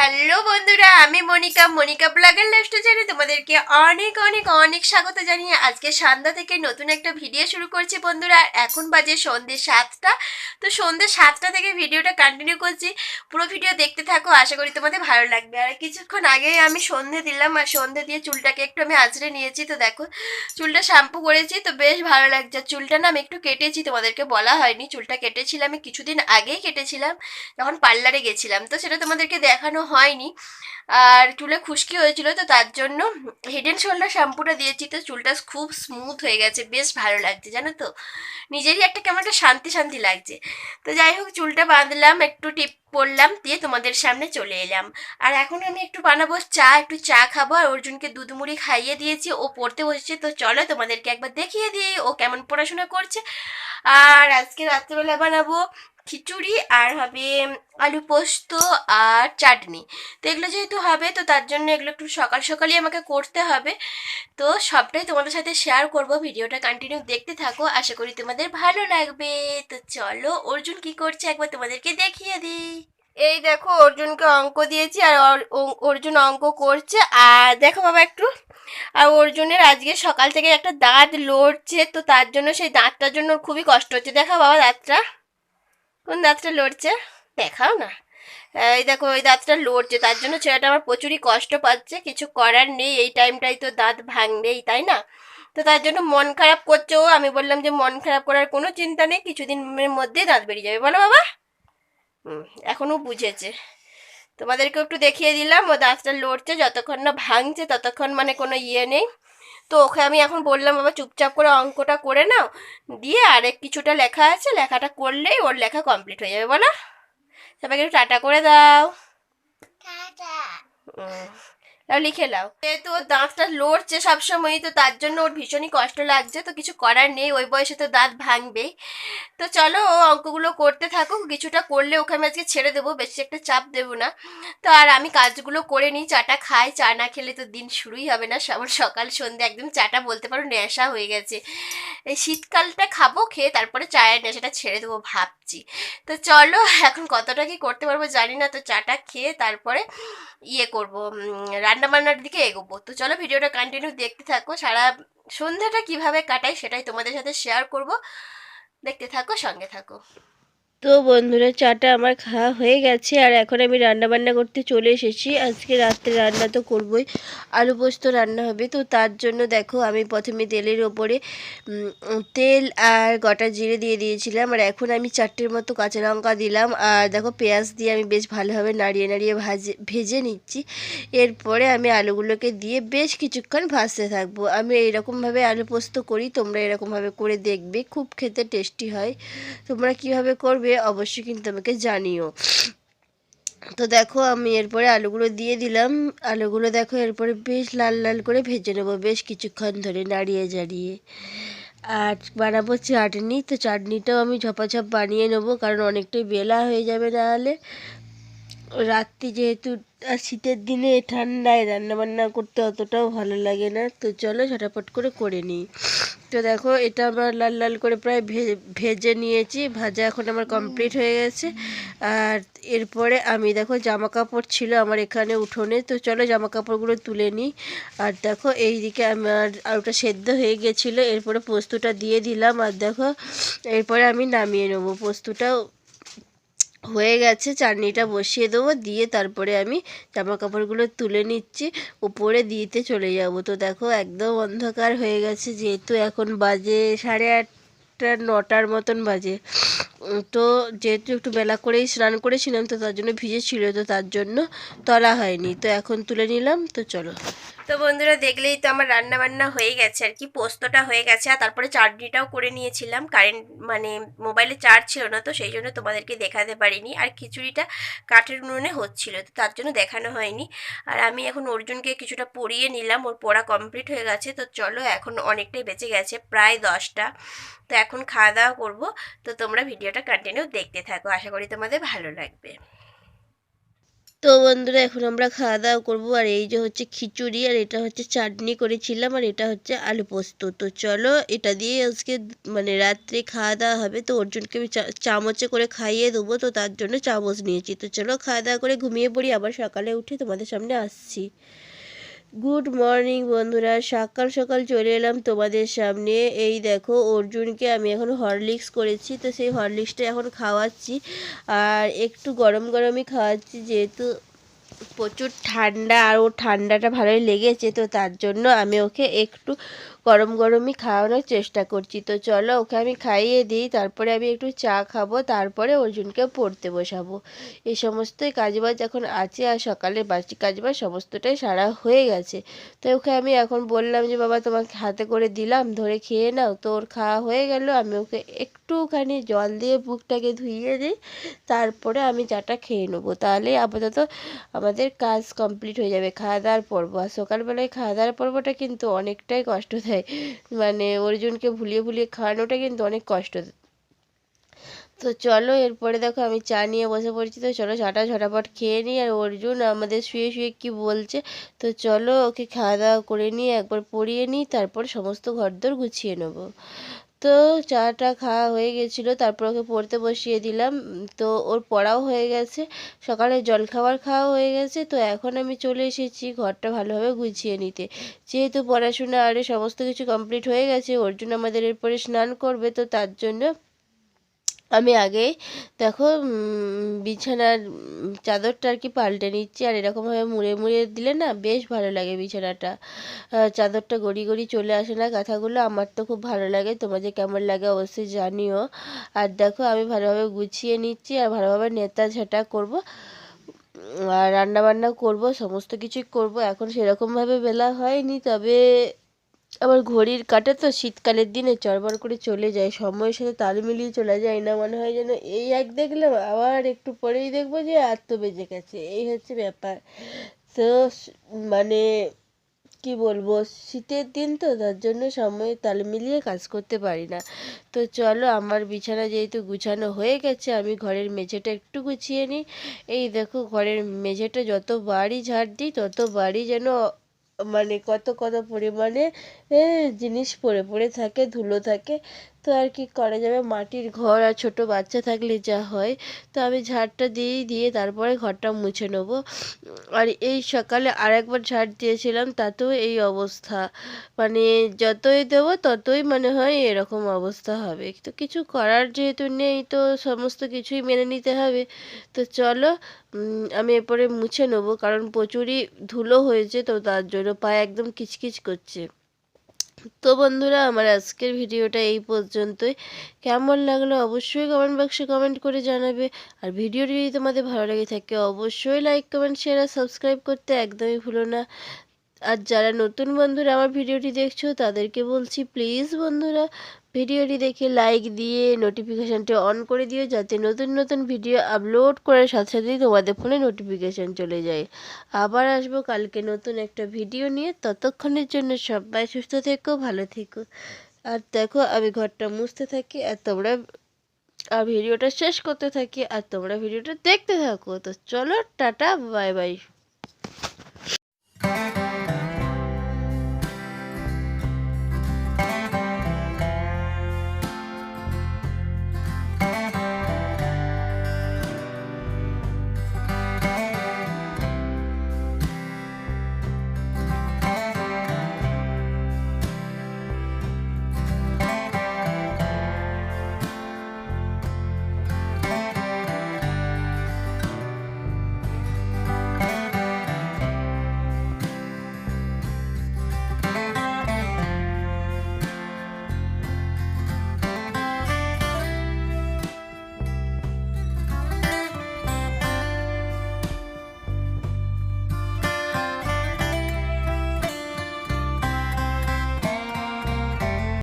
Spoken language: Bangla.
হ্যালো বন্ধুরা, আমি মনিকা মনিকা ব্লগের লাইফস্টাইল জানি তোমাদেরকে অনেক অনেক অনেক স্বাগত জানিয়ে আজকে সন্ধ্যা থেকে নতুন একটা ভিডিও শুরু করছি বন্ধুরা। এখন বাজে সন্ধ্যে সাতটা। তো সন্ধ্যে সাতটা থেকে ভিডিওটা কন্টিনিউ করছি। পুরো ভিডিও দেখতে থাকো, আশা করি তোমাদের ভালো লাগবে। আর কিছুক্ষণ আগে আমি সন্ধে দিলাম, আর সন্ধে দিয়ে চুলটাকে একটু আমি আঁচড়ে নিয়েছি, তো দেখো চুলটা শ্যাম্পু করেছি, তো বেশ ভালো লাগছে। চুলটা না আমি একটু কেটেছি, তোমাদেরকে বলা হয়নি। চুলটা কেটেছিলাম, আমি কিছুদিন আগেই কেটেছিলাম, যখন পার্লারে গেছিলাম। তো সেটা তোমাদেরকে দেখানো হয়নি। আর চুলে খুশকি হয়েছিল তো তার জন্য হেড অ্যান্ড শোল্ডার শ্যাম্পুটা দিয়েছি তো চুলটা খুব স্মুথ হয়ে গেছে, বেশ ভালো লাগছে, জানো তো? নিজেরই একটা কেমন একটা শান্তি শান্তি লাগছে। তো যাই হোক, চুলটা বাঁধলাম, একটু টিপ পড়লাম দিয়ে তোমাদের সামনে চলে এলাম। আর এখন আমি একটু বানাবো চা, একটু চা খাব, আর অর্জুনকে দুধ মুড়ি খাইয়ে দিয়েছি, ও পড়তে বসেছে, তো চলো তোমাদেরকে একবার দেখিয়ে দিই, ও কেমন পড়াশোনা করছে। আর আজকে রাত্রেবেলা বানাবো খিচুড়ি আর হবে আলু পোস্ত আর চাটনি। তো এগুলো যেহেতু হবে, তো তার জন্য এগুলো একটু সকাল সকালই আমাকে করতে হবে। তো সবটাই তোমাদের সাথে শেয়ার করব, ভিডিওটা কন্টিনিউ দেখতে থাকো। আশা করি তোমাদের ভালো লাগবে। তো চলো, অর্জুন কি করছে একবার তোমাদেরকে দেখিয়ে দিই। এই দেখো, অর্জুনকে অঙ্ক দিয়েছি আর অর- অর্জুন অঙ্ক করছে। আর দেখো বাবা একটু। আর অর্জুনের আজকে সকাল থেকে একটা দাঁত লড়ছে, তো তার জন্য সেই দাঁতটার জন্য খুবই কষ্ট হচ্ছে। দেখা বাবা দাঁতটা। কোন দাঁতটা লড়ছে? দেখাও না। এই দেখো ওই দাঁতটা লড়ছে, তার জন্য ছেলেটা আমার প্রচুরই কষ্ট পাচ্ছে, কিছু করার নেই, এই টাইমটাই তো দাঁত ভাঙবেই, তাই না? তো তার জন্য মন খারাপ করছে ও, আমি বললাম যে মন খারাপ করার কোনো চিন্তা নেই, কিছুদিনের মধ্যেই দাঁত বেরিয়ে যাবে, বলো বাবা। এখনও বুঝেছে। তোমাদেরকে একটু দেখিয়ে দিলাম, ও দাঁতটা লড়ছে, যতক্ষণ না ভাঙছে, ততক্ষণ মানে কোনো ইয়ে নেই। তো ওকে আমি এখন বললাম বাবা চুপচাপ করে অঙ্কটা করে নাও দিয়ে আরেক কিছুটা লেখা আছে লেখাটা করলেই ওর লেখা কমপ্লিট হয়ে যাবে বলো। সবাইকে একটু টাটা করে দাও। উম, তাও লিখে নাও। যেহেতু ওর দাঁতটা লড়ছে সবসময় তো তার জন্য ওর ভীষণই কষ্ট লাগছে, তো কিছু করার নেই, ওই বয়সে তো দাঁত ভাঙবেই। তো চলো ও অঙ্কগুলো করতে থাকুক, কিছুটা করলে ওকে আমি আজকে ছেড়ে দেবো, বেশি একটা চাপ দেবো না। তো আর আমি কাজগুলো করে নিই, চাটা খাই, চা না খেলে তো দিন শুরুই হবে না আমার সকাল সন্ধ্যে একদম চাটা বলতে পারো নেশা হয়ে গেছে। এই শীতকালটা খাব, খেয়ে তারপরে চায়ের নেশাটা ছেড়ে দেবো ভাবছি। তো চলো, এখন কতটা কি করতে পারব জানি না, তো চাটা খেয়ে তারপরে ইয়ে করব রান্না বান্নার দিকে এগোবো। তো চলো ভিডিওটা কন্টিনিউ দেখতে থাকো। সারা সন্ধ্যাটা কীভাবে কাটাই সেটাই তোমাদের সাথে শেয়ার করব। দেখতে থাকো, সঙ্গে থাকো। তো বন্ধুরা, চাটা আমার খাওয়া হয়ে গেছে আর এখন আমি রান্না বান্না করতে চলে এসেছি। আজকে রাত্রে রান্না তো করবই, আলু পোস্ত রান্না হবে। তো তার জন্য দেখো, আমি প্রথমে তেলের ওপরে তেল আর গোটা জিরে দিয়ে দিয়েছিলাম। আর এখন আমি চারটের মতো কাঁচা লঙ্কা দিলাম। আর দেখো, পেঁয়াজ দিয়ে আমি বেশ ভালোভাবে নাড়িয়ে নাড়িয়ে ভাজে, ভেজে নিচ্ছি। এরপরে আমি আলুগুলোকে দিয়ে বেশ কিছুক্ষণ ভাজতে থাকব। আমি এইরকমভাবে আলু পোস্ত করি, তোমরা এরকমভাবে করে দেখবে। খুব খেতে টেস্টি হয়। তোমরা কীভাবে করবে অবশ্যই কিন্তু আমাকে জানিও। তো দেখো, আমি এরপরে আলুগুলো দিয়ে দিলাম। আলুগুলো দেখো, এরপরে বেশ লাল লাল করে ভেজে নেব, বেশ কিছুক্ষণ ধরে নাড়িয়ে জাড়িয়ে। আর বানাবো চাটনি, তো চাটনিটাও আমি ঝপাঝপ বানিয়ে নেব, কারণ অনেকটাই বেলা হয়ে যাবে নাহলে। রাত্রি যেহেতু, আর শীতের দিনে ঠান্ডায় রান্নাবান্না করতে অতটাও ভালো লাগে না, তো চলো ঝটাপট করে করে নিই। তো দেখো, এটা আমার লাল লাল করে প্রায় ভেজে নিয়েছি। ভাজা এখন আমার কমপ্লিট হয়ে গেছে। আর এরপরে আমি দেখো জামা কাপড় ছিল আমার এখানে উঠোনে। তো চলো জামা কাপড়গুলো তুলে নিই। আর দেখো এই দিকে আমার আলুটা সেদ্ধ হয়ে গেছিল। এরপরে পোস্তটা দিয়ে দিলাম। আর দেখো, এরপরে আমি নামিয়ে নেব পোস্তটাও। হয়ে গেছে, চাটনিটা বসিয়ে দেবো, দিয়ে তারপরে আমি জামা কাপড়গুলো তুলে নিচ্ছি, উপরে দিতে চলে যাব। তো দেখো একদম অন্ধকার হয়ে গেছে, যেহেতু এখন বাজে সাড়ে আটটা, নটার মতন বাজে। তো যেহেতু একটু বেলা করেই স্নান করেছিলাম, তো তার জন্য ভিজে ছিল, তো তার জন্য তলা হয়নি। তো এখন তুলে নিলাম, তো চলো। তো বন্ধুরা, দেখলেই তো আমার রান্না বান্না হয়ে গেছে, আর কি পোস্তটা হয়ে গেছে। আর তারপরে চাটনিটাও করে নিয়েছিলাম, কারেন্ট মানে মোবাইলে চার্জ ছিল না, তো সেই জন্য তোমাদেরকে দেখাতে পারিনি। আর খিচুড়িটা কাঠের উনুনে হচ্ছিল, তো তার জন্য দেখানো হয়নি। আর আমি এখন অর্জুনকে কিছুটা পড়িয়ে নিলাম, ওর পড়া কমপ্লিট হয়ে গেছে। তো চলো, এখন অনেকটাই বেঁচে গেছে, প্রায় দশটা। তো এখন খাওয়া দাওয়া করব, তো তোমরা ভিডিওটা কন্টিনিউ দেখতে থাকো। আশা করি তোমাদের ভালো লাগবে। তো বন্ধুরা, এখন আমরা খাওয়া দাওয়া করব। আর এই যে হচ্ছে খিচুড়ি, আর এটা হচ্ছে চাটনি করেছিলাম, আর এটা হচ্ছে আলু পোস্ত। তো চলো, এটা দিয়ে আজকে মানে রাত্রে খাওয়া দাওয়া হবে। তো অর্জুনকে আমি চামচে করে খাইয়ে দেবো। তো তার জন্য চামচ নিয়েছি। তো চলো খাওয়া দাওয়া করে ঘুমিয়ে পড়ি। আবার সকালে উঠে তোমাদের সামনে আসছি। গুড মর্নিং বন্ধুরা। সকাল সকাল চলে এলাম তোমাদের সামনে। এই দেখো, অর্জুনকে আমি এখন হরলিক্স করেছি, তো সেই হরলিক্সটা এখন খাওয়াচ্ছি। আর একটু গরম গরমই খাওয়াচ্ছি, যেহেতু প্রচুর ঠান্ডা, আর ওর ঠান্ডাটা ভালোই লেগেছে, তো তার জন্য আমি ওকে একটু গরম গরমই খাওয়ানোর চেষ্টা করছি। তো চলো ওকে আমি খাইয়ে দিই, তারপরে আমি একটু চা খাব, তারপরে অর্জুনকে পড়তে বসাবো। এই সমস্তই কাজবাজ এখন আছে আর সকালে বাসি কাজবাজ সমস্তটাই সারা হয়ে গেছে। তো ওকে আমি এখন বললাম যে, বাবা, তোমাকে হাতে করে দিলাম, ধরে খেয়ে নাও। তো ওর খাওয়া হয়ে গেল, আমি ওকে একটুখানি জল দিয়ে বুকটাকে ধুইয়ে দিই, তারপরে আমি চাটা খেয়ে নেব। তাহলেই আপাতত আমাদের কাজ কমপ্লিট হয়ে যাবে খাওয়া দাওয়ার পর্ব। আর সকালবেলায় খাওয়া দাওয়ার পর্বটা কিন্তু অনেকটাই কষ্ট দেয় মানে অর্জুনকে ভুলিয়ে ভুলিয়ে খাওয়ানোটা কিন্তু অনেক কষ্ট। তো চলো, এরপরে দেখো আমি চা নিয়ে বসে পড়ছি। তো চলো চাটা ঝটাপট খেয়ে নিই আর অর্জুন আমাদের শুয়ে শুয়ে কি বলছে। তো চলো ওকে খাওয়া দাওয়া করে নিয়ে একবার পরিয়ে নিই, তারপর সমস্ত ঘরদোর গুছিয়ে নেব। তো চাটা খাওয়া হয়ে গেছিল, তারপর ওকে পড়তে বসিয়ে দিলাম। তো ওর পড়াও হয়ে গেছে, সকালে জলখাবার খাওয়া হয়ে গেছে। তো এখন আমি চলে এসেছি ঘরটা ভালোভাবে গুছিয়ে নিতে। যেহেতু পড়াশোনা আরে সমস্ত কিছু কমপ্লিট হয়ে গেছে, ওর জন্য আমাদের এরপরে স্নান করবে, তো তার জন্য আমি আগে, দেখো বিছানার চাদরটা আর কি পাল্টে নিচ্ছি, আর এরকমভাবে মুড়ে মুড়ে দিলে না বেশ ভালো লাগে বিছানাটা। চাদরটা গড়ি গড়ি চলে আসে না কাঁথাগুলো, আমার তো খুব ভালো লাগে তোমাদের কেমন লাগে অবশ্যই জানিও। আর দেখো, আমি ভালোভাবে গুছিয়ে নিচ্ছি, আর ভালোভাবে নেতা ঝাঁটা করব আর রান্না বান্না করব, সমস্ত কিছুই করব। এখন সেরকমভাবে বেলা হয়নি, তবে আবার ঘড়ির কাঁটা তো শীতকালের দিনে চড়বড় করে চলে যায়, সময়ের সাথে তাল মিলিয়ে চলে যায়। না মনে হয় যেন এই এক দেখলাম, আবার একটু পরেই দেখব যে আর তো বেজে গেছে। এই হচ্ছে ব্যাপার। তো মানে কি বলব, শীতের দিন তো তার জন্য সময় তাল মিলিয়ে কাজ করতে পারি না। তো চলো, আমার বিছানা যেহেতু গুছানো হয়ে গেছে, আমি ঘরের মেঝেটা একটু গুছিয়ে নিই। এই দেখো, ঘরের মেঝেটা যত বাড়ি ঝাড় দিই, তত বাড়ি যেন মানে কত কত পরিমাণে জিনিস পড়ে পড়ে থাকে ধুলো থাকে। তো আর কি করা যাবে? মাটির ঘর আর ছোট বাচ্চা থাকলে যা হয়, তো আমি ঝাড়টা দিয়েই দিয়ে তারপরে ঘরটা মুছে নেব। আর এই সকালে আরেকবার ঝাড় দিয়েছিলাম, তাতেও এই অবস্থা। মানে যতই দেবো ততই মনে হয় এরকম অবস্থা হবে। তো কিছু করার যেহেতু নেই, তো সমস্ত কিছুই মেনে নিতে হবে। তো চলো আমি এরপরে মুছে নেব, কারণ প্রচুরই ধুলো হয়েছে, তো তার জন্য পায়ে একদম কিচকিচ করছে। তো বন্ধুরা, আমার আজকের ভিডিওটা এই পর্যন্তই। কেমন লাগল অবশ্যই কমেন্ট বক্সে কমেন্ট করে জানাবে। আর ভিডিওটি যদি তোমাদের ভালো লেগে থাকে, অবশ্যই লাইক কমেন্ট শেয়ার আর সাবস্ক্রাইব করতে একদমই ভুলো না। আর যারা নতুন বন্ধুরা আমার ভিডিওটি দেখছ, তাদেরকে বলছি প্লিজ বন্ধুরা ভিডিওটি দেখে লাইক দিয়ে নোটিফিকেশানটি অন করে দিও যাতে নতুন নতুন ভিডিও আপলোড করার সাথে সাথেই তোমাদের ফোনে নোটিফিকেশান চলে যায়। আবার আসব কালকে নতুন একটা ভিডিও নিয়ে। ততক্ষণের জন্য সবাই সুস্থ থেকো, ভালো থেকো। আর দেখো, আমি ঘরটা মুছতে থাকি আর তোমরা, আর ভিডিওটা শেষ করতে থাকি আর তোমরা ভিডিওটা দেখতে থাকো। তো চলো, টাটা বাই বাই